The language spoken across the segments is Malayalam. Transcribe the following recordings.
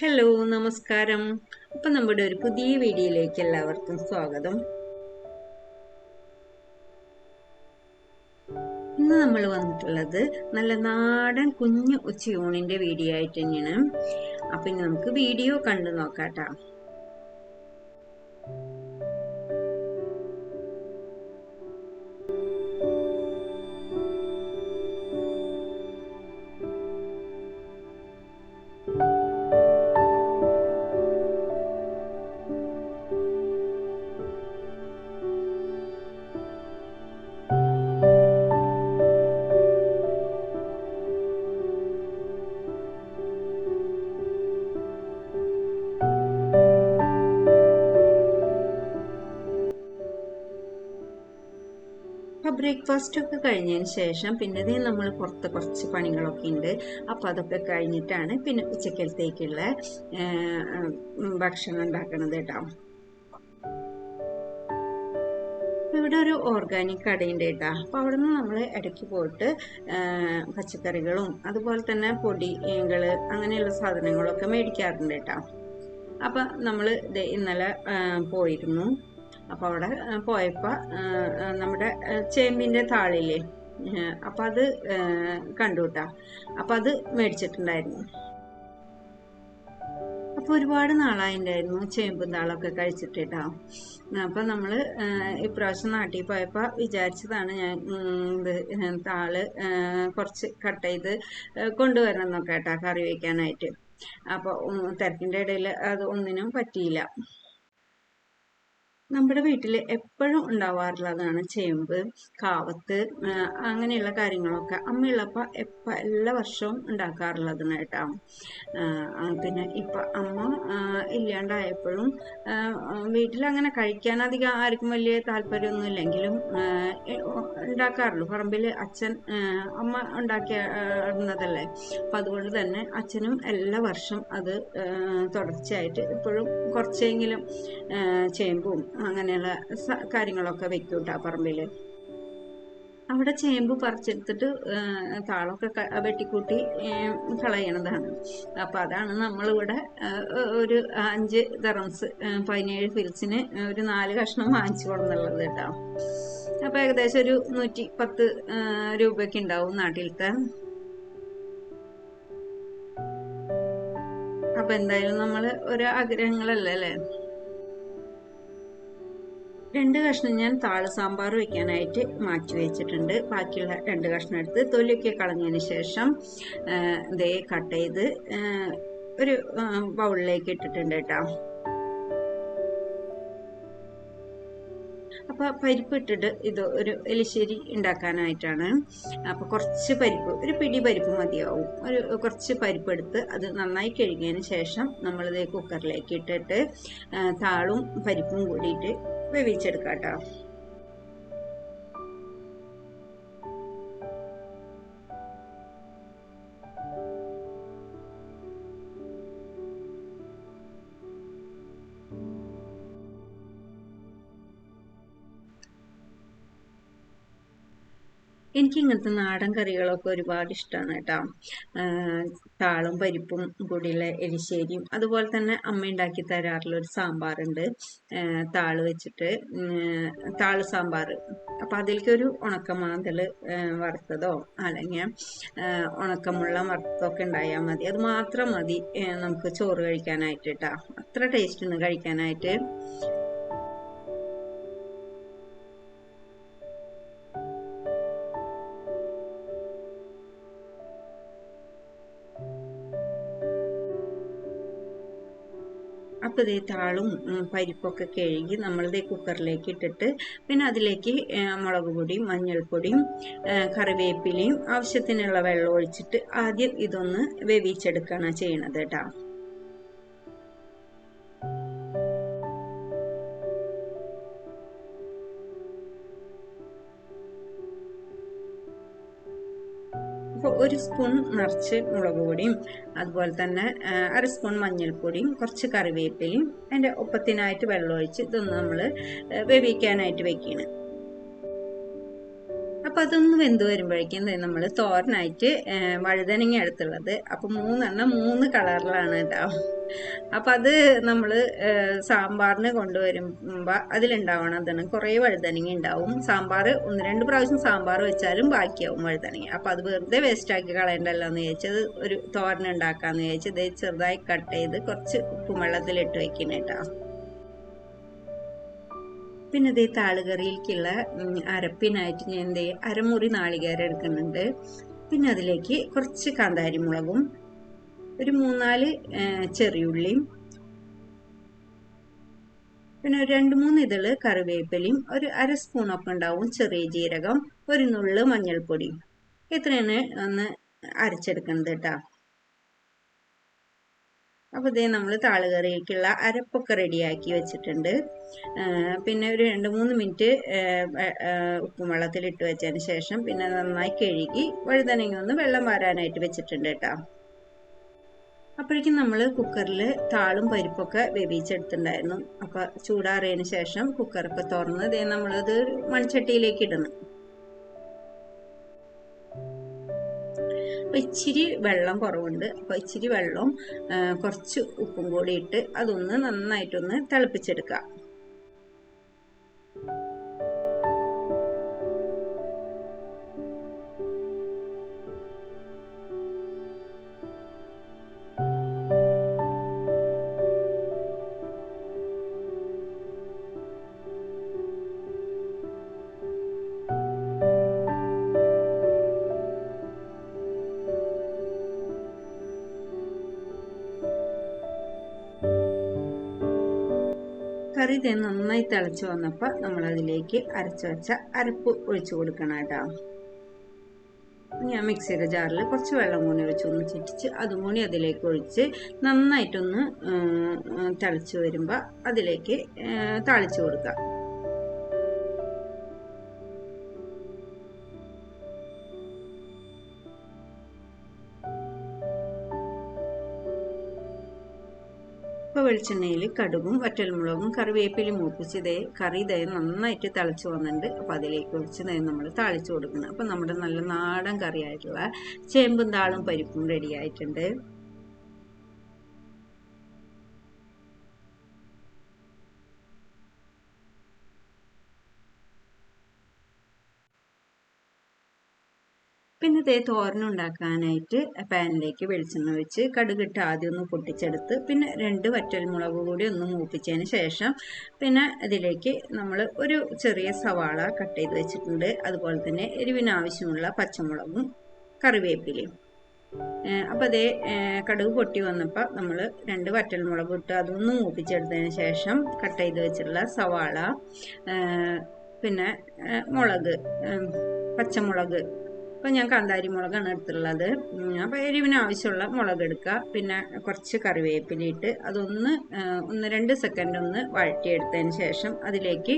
ഹലോ നമസ്കാരം. അപ്പം നമ്മുടെ ഒരു പുതിയ വീഡിയോയിലേക്ക് എല്ലാവർക്കും സ്വാഗതം. ഇന്ന് നമ്മൾ വന്നിട്ടുള്ളത് നല്ല നാടൻ കുഞ്ഞു ഉച്ചയൂണിന്റെ വീഡിയോ ആയിട്ട് തന്നെയാണ്. അപ്പൊ ഇനി നമുക്ക് വീഡിയോ കണ്ടു നോക്കാട്ടാ. ബ്രേക്ക്ഫാസ്റ്റ് ഒക്കെ കഴിഞ്ഞതിന് ശേഷം പിന്നെ ഇതേ നമ്മൾ പുറത്ത് കുറച്ച് പണികളൊക്കെ ഉണ്ട്. അപ്പോൾ അതൊക്കെ കഴിഞ്ഞിട്ടാണ് പിന്നെ ഉച്ചക്കലത്തേക്കുള്ള ഭക്ഷണം ഉണ്ടാക്കണത് കേട്ടോ. ഇവിടെ ഒരു ഓർഗാനിക് കടയുണ്ട് കേട്ടോ. അപ്പോൾ അവിടെ നിന്ന് നമ്മൾ ഇടയ്ക്ക് പോയിട്ട് പച്ചക്കറികളും അതുപോലെ തന്നെ പൊടികൾ അങ്ങനെയുള്ള സാധനങ്ങളൊക്കെ മേടിക്കാറുണ്ട് കേട്ടോ. അപ്പം നമ്മൾ ഇന്നലെ പോയിരുന്നു. അപ്പോൾ അവിടെ പോയപ്പോൾ നമ്മുടെ ചേമ്പിന്റെ താളില്ലേ? അപ്പം അത് കണ്ടു അപ്പൊ അത് മേടിച്ചിട്ടുണ്ടായിരുന്നു. അപ്പോൾ ഒരുപാട് നാളായിണ്ടായിരുന്നു ചേമ്പും താളൊക്കെ കഴിച്ചിട്ട് അപ്പം നമ്മൾ ഇപ്രാവശ്യം നാട്ടിൽ പോയപ്പോൾ വിചാരിച്ചതാണ് ഞാൻ താൾ കുറച്ച് കട്ട് ചെയ്ത് കൊണ്ടുവരണം എന്നൊക്കെ കേട്ടോ കറി വയ്ക്കാനായിട്ട് അപ്പോൾ തിരക്കിന്റെ ഇടയിൽ അത് ഒന്നിനും പറ്റിയില്ല. നമ്മുടെ വീട്ടിൽ എപ്പോഴും ഉണ്ടാവാറുള്ളതാണ് ചേമ്പ് കാവത്ത് അങ്ങനെയുള്ള കാര്യങ്ങളൊക്കെ. അമ്മയുള്ളപ്പോൾ എപ്പോൾ എല്ലാ വർഷവും ഉണ്ടാക്കാറുള്ളതാണ് കേട്ടോ. പിന്നെ ഇപ്പം അമ്മ ഇല്ലാണ്ടായപ്പോഴും വീട്ടിലങ്ങനെ കഴിക്കാൻ അധികം ആർക്കും വലിയ താല്പര്യമൊന്നും ഇല്ലെങ്കിലും ഉണ്ടാക്കാറുള്ളൂ. പറമ്പിൽ അച്ഛൻ അമ്മ ഉണ്ടാക്കിയതല്ലേ അപ്പം അതുകൊണ്ട് തന്നെ അച്ഛനും എല്ലാ വർഷം അത് തുടർച്ചയായിട്ട് ഇപ്പോഴും കുറച്ചെങ്കിലും ചേമ്പും അങ്ങനെയുള്ള കാര്യങ്ങളൊക്കെ വെക്കും കേട്ടോ പറമ്പിൽ അവിടെ ചേമ്പ് പറിച്ചെടുത്തിട്ട് താളൊക്കെ വെട്ടിക്കൂട്ടി കളയണതാണ്. അപ്പോൾ അതാണ് നമ്മളിവിടെ ഒരു അഞ്ച് തെറംസ് പതിനേഴ് ഫിൽസിന് ഒരു നാല് കഷ്ണം വാങ്ങിച്ചു കൊടുന്നുള്ളത് കേട്ടോ. അപ്പോൾ ഏകദേശം ഒരു നൂറ്റി പത്ത് രൂപയ്ക്ക് ഉണ്ടാവും നാട്ടിലത്തെ. അപ്പം എന്തായാലും നമ്മൾ ഒരു ആഗ്രഹങ്ങളല്ലേ? അല്ലേ രണ്ട് കഷ്ണം ഞാൻ താൾ സാമ്പാർ വെക്കാനായിട്ട് മാറ്റി വെച്ചിട്ടുണ്ട്. ബാക്കിയുള്ള രണ്ട് കഷ്ണം എടുത്ത് തൊലിയൊക്കെ കളഞ്ഞതിന് ശേഷം ഇതേ കട്ട് ചെയ്ത് ഒരു ബൗളിലേക്ക് ഇട്ടിട്ടുണ്ട് കേട്ടോ. അപ്പോൾ പരിപ്പ് ഇട്ടിട്ട് ഇത് ഒരു എലിശ്ശേരി ഉണ്ടാക്കാനായിട്ടാണ്. അപ്പോൾ കുറച്ച് പരിപ്പ് ഒരു പിടി പരിപ്പ് മതിയാവും. ഒരു കുറച്ച് പരിപ്പ് എടുത്ത് അത് നന്നായി കഴുകിയതിന് ശേഷം നമ്മളിത് കുക്കറിലേക്ക് ഇട്ടിട്ട് താളും പരിപ്പും കൂടിയിട്ട് വേവിച്ചെടുക്കാം കേട്ടോ എനിക്ക് ഇങ്ങനത്തെ നാടൻ കറികളൊക്കെ ഒരുപാട് ഇഷ്ടമാണ് കേട്ടോ. താളും പരിപ്പും കൂടിയുള്ള എരിശ്ശേരിയും അതുപോലെ തന്നെ അമ്മ ഉണ്ടാക്കി തരാറുള്ള ഒരു സാമ്പാറുണ്ട്. താൾ വെച്ചിട്ട് താൾ സാമ്പാർ അപ്പം അതിലേക്ക് ഒരു ഉണക്കമാന്തൽ വറുത്തതോ അല്ലെങ്കിൽ ഉണക്കമുള്ള വറുത്തതൊക്കെ ഉണ്ടായാൽ മതി. അത് മാത്രം മതി നമുക്ക് ചോറ് കഴിക്കാനായിട്ട് കേട്ടോ. അത്ര ടേസ്റ്റ് ഒന്ന് കഴിക്കാനായിട്ട് അപ്പോൾ ഇതേ താളും പരിപ്പൊക്കെ കഴുകി നമ്മളിതേ കുക്കറിലേക്ക് ഇട്ടിട്ട് പിന്നെ അതിലേക്ക് മുളക് പൊടിയും മഞ്ഞൾപ്പൊടിയും കറിവേപ്പിലയും ആവശ്യത്തിനുള്ള വെള്ളം ഒഴിച്ചിട്ട് ആദ്യം ഇതൊന്ന് വേവിച്ചെടുക്കുകയാണ് ചെയ്യണത് കേട്ടോ. ഒരു സ്പൂൺ നിറച്ച് മുളക് പൊടിയും അതുപോലെ തന്നെ അര സ്പൂൺ മഞ്ഞൾപ്പൊടിയും കുറച്ച് കറിവേപ്പിലയും അതിന്റെ ഒപ്പത്തിനായിട്ട് വെള്ളം ഒഴിച്ച് ഇതൊന്ന് നമ്മൾ വേവിക്കാനായിട്ട് വെക്കുകയാണ് അപ്പം അപ്പം അതൊന്ന് വെന്ത് വരുമ്പോഴേക്കും നമ്മൾ തോരനായിട്ട് വഴുതനങ്ങ എടുത്തുള്ളത്. അപ്പം മൂന്നെണ്ണം മൂന്ന് കളറിലാണ് കേട്ടോ അപ്പം അത് നമ്മൾ സാമ്പാറിന് കൊണ്ടുവരുമ്പോൾ അതിലുണ്ടാവണതാണ് കുറേ വഴുതനങ്ങ ഉണ്ടാവും. സാമ്പാർ ഒന്ന് രണ്ട് പ്രാവശ്യം സാമ്പാർ വെച്ചാലും ബാക്കിയാവും വഴുതനങ്ങ. അപ്പം അത് വെറുതെ വേസ്റ്റാക്കി കളയണ്ടല്ലോ എന്ന് ചോദിച്ചത് ഒരു തോരൻ ഉണ്ടാക്കാമെന്ന് ചോദിച്ചത് ചെറുതായി കട്ട് ചെയ്ത് കുറച്ച് ഉപ്പും വെള്ളത്തിലിട്ട് വെക്കണം കേട്ടോ പിന്നെ ഇതേ താളുകറിയിലേക്കുള്ള അരപ്പിനായിട്ട് ഞാൻ എന്തേ അരമുറി നാളികേരം എടുക്കുന്നുണ്ട്. പിന്നെ അതിലേക്ക് കുറച്ച് കാന്താരി മുളകും ഒരു മൂന്നാൽ ചെറിയുള്ളിയും പിന്നെ ഒരു രണ്ട് മൂന്ന് ഇതൾ കറിവേപ്പിലയും ഒരു അര സ്പൂണൊക്കെ ഉണ്ടാവും ചെറിയ ജീരകം ഒരു നുള്ള് മഞ്ഞൾപ്പൊടി. ഇത്രയാണ് ഒന്ന് അരച്ചെടുക്കുന്നത് കേട്ടോ അപ്പോൾ ഇതേ നമ്മൾ താളുകറിയിലേക്കുള്ള അരപ്പൊക്കെ റെഡിയാക്കി വെച്ചിട്ടുണ്ട്. പിന്നെ ഒരു രണ്ട് മൂന്ന് മിനിറ്റ് ഉപ്പും വെള്ളത്തിൽ ഇട്ട് വെച്ചതിന് ശേഷം പിന്നെ നന്നായി കഴുകി വഴുതനങ്ങ ഒന്ന് വെള്ളം വാരാനായിട്ട് വെച്ചിട്ടുണ്ട് കേട്ടോ അപ്പോഴേക്കും നമ്മൾ കുക്കറിൽ താളും പരിപ്പൊക്കെ വേവിച്ചെടുത്തിട്ടുണ്ടായിരുന്നു. അപ്പോൾ ചൂടാറിയതിന് ശേഷം കുക്കറൊക്കെ തുറന്ന് ഇതേ നമ്മളത് മൺചട്ടിയിലേക്ക് ഇടണം. അപ്പോൾ ഇച്ചിരി വെള്ളം കുറവുണ്ട്. അപ്പോൾ ഇച്ചിരി വെള്ളവും കുറച്ച് ഉപ്പും കൂടി ഇട്ട് അതൊന്ന് നന്നായിട്ടൊന്ന് തിളപ്പിച്ചെടുക്കുക കറി തേൻ നന്നായി തിളച്ച് വന്നപ്പോൾ നമ്മളതിലേക്ക് അരച്ചു വെച്ച അരപ്പ് ഒഴിച്ചു കൊടുക്കണം കേട്ടോ. ഞാൻ മിക്സിയുടെ ജാറിൽ കുറച്ച് വെള്ളം കൂടി ഒഴിച്ച് ഒന്ന് ചിറ്റിച്ച് അതും കൂടി അതിലേക്ക് ഒഴിച്ച് നന്നായിട്ടൊന്ന് തിളച്ച് വരുമ്പോൾ അതിലേക്ക് താളിച്ചു കൊടുക്കുക വെളിച്ചെണ്ണയിൽ കടുകും വറ്റൽമുളകും കറിവേപ്പിലും മൂപ്പിച്ച് ഇതേ കറി ഇതേ നന്നായിട്ട് തിളച്ച് വന്നിട്ടുണ്ട്. അപ്പോൾ അതിലേക്ക് ഒഴിച്ച് നമ്മൾ താളിച്ച് കൊടുക്കണം അപ്പോൾ നമ്മുടെ നല്ല നാടൻ കറിയായിട്ടുള്ള ചേമ്പും താളും പരിപ്പും റെഡി പിന്നെ ഇതേ തോരനുണ്ടാക്കാനായിട്ട് പാനിലേക്ക് വെളിച്ചെണ്ണ വെച്ച് കടുകിട്ട് ആദ്യം ഒന്ന് പൊട്ടിച്ചെടുത്ത് പിന്നെ രണ്ട് വറ്റൽമുളക് കൂടി ഒന്ന് മൂപ്പിച്ചതിന് ശേഷം പിന്നെ ഇതിലേക്ക് നമ്മൾ ഒരു ചെറിയ സവാള കട്ട് ചെയ്ത് വെച്ചിട്ടുണ്ട്. അതുപോലെ തന്നെ എരിവിനാവശ്യമുള്ള പച്ചമുളകും കറിവേപ്പിലയും. അപ്പം അതേ കടുക് പൊട്ടി വന്നപ്പോൾ നമ്മൾ രണ്ട് വറ്റൽമുളക് ഇട്ട് അതൊന്ന് മൂപ്പിച്ചെടുത്തതിന് ശേഷം കട്ട് ചെയ്ത് വെച്ചിട്ടുള്ള സവാള പിന്നെ മുളക് പച്ചമുളക് അപ്പോൾ ഞാൻ കാന്താരി മുളകാണ് എടുത്തുള്ളത് അപ്പോൾ എരിവിന് ആവശ്യമുള്ള മുളക് എടുക്കുക. പിന്നെ കുറച്ച് കറിവേപ്പിലിട്ട് അതൊന്ന് ഒന്ന് രണ്ട് സെക്കൻഡ് ഒന്ന് വഴറ്റിയെടുത്തതിന് ശേഷം അതിലേക്ക്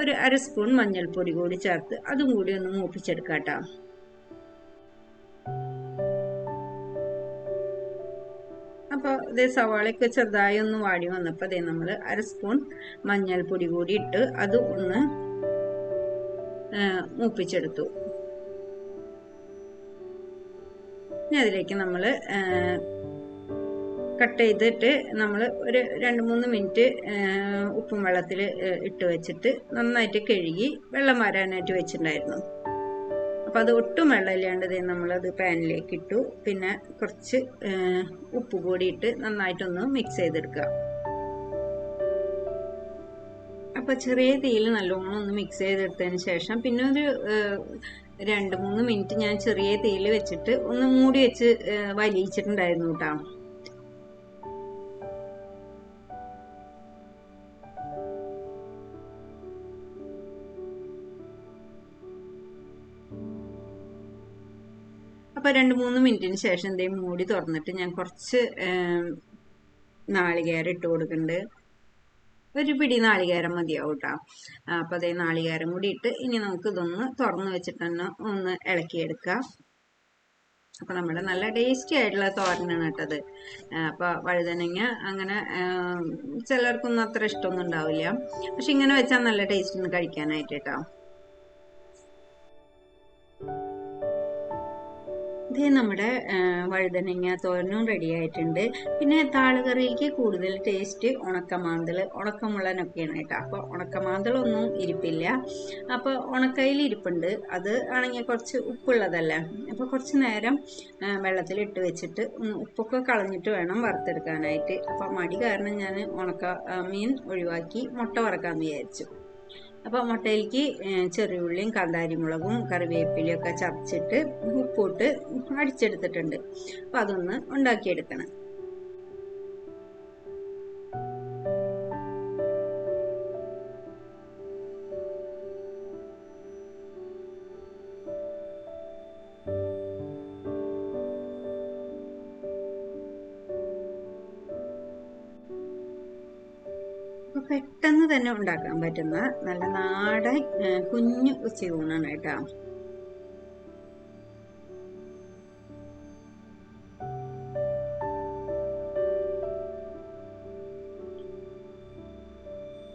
ഒരു അര സ്പൂൺ മഞ്ഞൾപ്പൊടി കൂടി ചേർത്ത് അതും കൂടി ഒന്ന് മൂപ്പിച്ചെടുക്കുക കേട്ടോ. അപ്പോൾ ഇതേ സവാളയൊക്കെ ചെറുതായി ഒന്ന് വാടി വന്നപ്പോൾ അതേ നമ്മൾ അര സ്പൂൺ മഞ്ഞൾപ്പൊടി കൂടി ഇട്ട് അത് ഒന്ന് മൂപ്പിച്ചെടുത്തു. ഇനി അതിലേക്ക് നമ്മൾ കട്ട് ചെയ്തിട്ട് നമ്മൾ ഒരു രണ്ട് മൂന്ന് മിനിറ്റ് ഉപ്പും വെള്ളത്തിൽ ഇട്ട് വെച്ചിട്ട് നന്നായിട്ട് കഴുകി വെള്ളം വരാനായിട്ട് വെച്ചിട്ടുണ്ടായിരുന്നു. അപ്പോൾ അത് ഒട്ടും വെള്ളമില്ലാണ്ട് നമ്മളത് പാനിലേക്ക് ഇട്ടു. പിന്നെ കുറച്ച് ഉപ്പ് കൂടി ഇട്ട് നന്നായിട്ടൊന്ന് മിക്സ് ചെയ്തെടുക്കുക. അപ്പോൾ ചെറിയ തീയിൽ നല്ലോണം ഒന്ന് മിക്സ് ചെയ്തെടുത്തതിന് ശേഷം പിന്നെ ഒരു രണ്ട് മൂന്ന് മിനിറ്റ് ഞാൻ ചെറിയ തീയിൽ വെച്ചിട്ട് ഒന്ന് മൂടി വെച്ച് വലിയിച്ചിട്ടുണ്ടായിരുന്നു കേട്ടോ. അപ്പോൾ രണ്ട് മൂന്ന് മിനിറ്റിന് ശേഷം എന്തെങ്കിലും മൂടി തുറന്നിട്ട് ഞാൻ കുറച്ച് നാളികേരം ഇട്ട് കൊടുക്കുന്നുണ്ട്. ഒരു പിടി നാളികേരം മതിയാവും കേട്ടോ അപ്പോൾ അതേ നാളികേരം കൂടി ഇട്ട് ഇനി നമുക്ക് ഇതൊന്ന് തുറന്ന് വെച്ചിട്ട് തന്നെ ഒന്ന് ഇളക്കിയെടുക്കാം. അപ്പോൾ നമ്മുടെ നല്ല ടേസ്റ്റി ആയിട്ടുള്ള തോരനാണ് കേട്ടത് അപ്പോൾ വഴുതനങ്ങ അങ്ങനെ ചിലർക്കൊന്നും അത്ര ഇഷ്ടമൊന്നും ഉണ്ടാവില്ല. പക്ഷെ ഇങ്ങനെ വെച്ചാൽ നല്ല ടേസ്റ്റ് ഒന്ന് കഴിക്കാനായിട്ട് കേട്ടോ. ഇത് നമ്മുടെ വഴുതനങ്ങ തോരനും റെഡി ആയിട്ടുണ്ട്. പിന്നെ താളുകറിയിലേക്ക് കൂടുതൽ ടേസ്റ്റ് ഉണക്കമാന്തൾ ഉണക്കമുള്ളനൊക്കെയാണ് കേട്ടോ. അപ്പോൾ ഉണക്കമാന്തളൊന്നും ഇരിപ്പില്ല. അപ്പോൾ ഉണക്കയിൽ ഇരിപ്പുണ്ട്. അത് ആണെങ്കിൽ കുറച്ച് ഉപ്പുള്ളതല്ലേ. അപ്പോൾ കുറച്ച് നേരം വെള്ളത്തിലിട്ട് വെച്ചിട്ട് ഉപ്പൊക്കെ കളഞ്ഞിട്ട് വേണം വറുത്തെടുക്കാനായിട്ട്. അപ്പോൾ മടി കാരണം ഞാൻ ഉണക്ക മീൻ ഒഴിവാക്കി മുട്ട വറക്കാമെന്ന് വിചാരിച്ചു. അപ്പോൾ മുട്ടയിലേക്ക് ചെറിയ ചെറിയുള്ളിയും കാന്താരിമുളകും കറിവേപ്പിലയും ഒക്കെ ചതച്ചിട്ട് ഉപ്പിട്ട് അടിച്ചെടുത്തിട്ടുണ്ട്. അപ്പോൾ അതൊന്ന് ഉണ്ടാക്കിയെടുക്കണം. പെട്ടെന്ന് തന്നെ ഉണ്ടാക്കാൻ പറ്റുന്ന നല്ല നാടൻ കുഞ്ഞു ഉച്ചയൂണാണ് കേട്ടോ.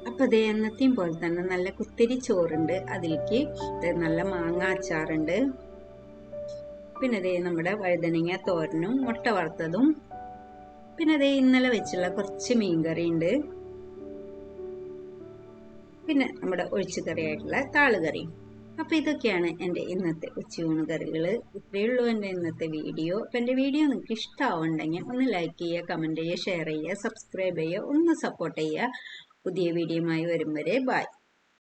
അപ്പൊ ദേ എന്നത്തെയും പോലെ തന്നെ നല്ല കുത്തിരി ചോറുണ്ട് അതിലേക്ക്. നല്ല മാങ്ങ അച്ചാറുണ്ട്. പിന്നെ ദേ നമ്മുടെ വഴുതനങ്ങ തോരനും മുട്ട വറുത്തതും. പിന്നെ ദേ ഇന്നലെ വെച്ചുള്ള കുറച്ച് മീൻകറി ഉണ്ട് പിന്നെ നമ്മുടെ ഒഴിച്ചുകറിയായിട്ടുള്ള താളുകറി. അപ്പോൾ ഇതൊക്കെയാണ് എന്റെ ഇന്നത്തെ ഉച്ചയൂണ് കറികൾ ഇത്രയേ ഉള്ളൂ എന്റെ ഇന്നത്തെ വീഡിയോ. അപ്പൊ എന്റെ വീഡിയോ നിങ്ങൾക്ക് ഇഷ്ടമാവുണ്ടെങ്കിൽ ഒന്ന് ലൈക്ക് ചെയ്യുക കമന്റ് ചെയ്യുക ഷെയർ ചെയ്യുക സബ്സ്ക്രൈബ് ചെയ്യുക ഒന്ന് സപ്പോർട്ട് ചെയ്യുക. പുതിയ വീഡിയോയുമായി വരും വരെ ബൈ.